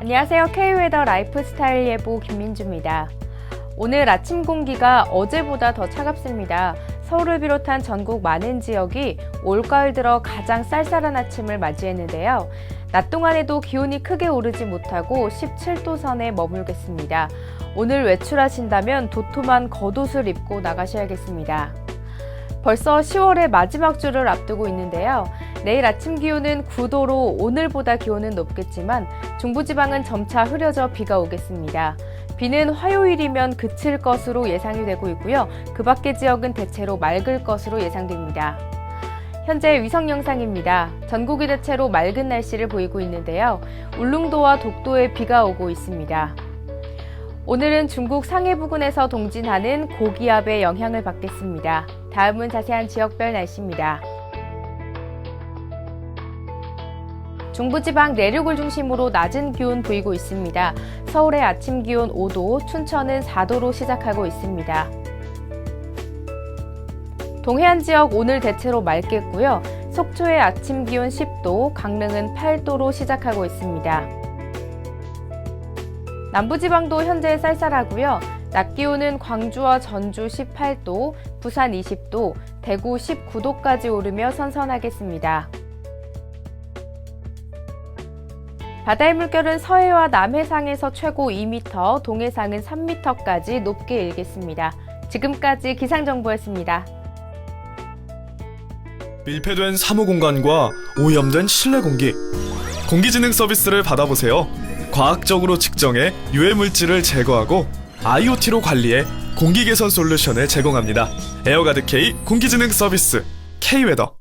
안녕하세요. K웨더 라이프스타일 예보 김민주입니다. 오늘 아침 공기가 어제보다 더 차갑습니다. 서울을 비롯한 전국 많은 지역이 올가을 들어 가장 쌀쌀한 아침을 맞이했는데요. 낮 동안에도 기온이 크게 오르지 못하고 17도 선에 머물겠습니다. 오늘 외출하신다면 도톰한 겉옷을 입고 나가셔야겠습니다. 벌써 10월의 마지막 주를 앞두고 있는데요. 내일 아침 기온은 9도로 오늘보다 기온은 높겠지만 중부지방은 점차 흐려져 비가 오겠습니다. 비는 화요일이면 그칠 것으로 예상이 되고 있고요. 그 밖의 지역은 대체로 맑을 것으로 예상됩니다. 현재 위성 영상입니다. 전국이 대체로 맑은 날씨를 보이고 있는데요. 울릉도와 독도에 비가 오고 있습니다. 오늘은 중국 상해 부근에서 동진하는 고기압의 영향을 받겠습니다. 다음은 자세한 지역별 날씨입니다. 중부지방 내륙을 중심으로 낮은 기온 보이고 있습니다. 서울의 아침 기온 5도, 춘천은 4도로 시작하고 있습니다. 동해안 지역 오늘 대체로 맑겠고요. 속초의 아침 기온 10도, 강릉은 8도로 시작하고 있습니다. 남부지방도 현재 쌀쌀하고요. 낮 기온은 광주와 전주 18도, 부산 20도, 대구 19도까지 오르며 선선하겠습니다. 바다의 물결은 서해와 남해상에서 최고 2m, 동해상은 3m까지 높게 일겠습니다. 지금까지 기상정보였습니다. 밀폐된 사무 공간과 오염된 실내 공기, 공기지능 서비스를 받아보세요. 과학적으로 측정해 유해 물질을 제거하고 IoT로 관리해 공기 개선 솔루션을 제공합니다. 에어가드 K 공기지능 서비스 K웨더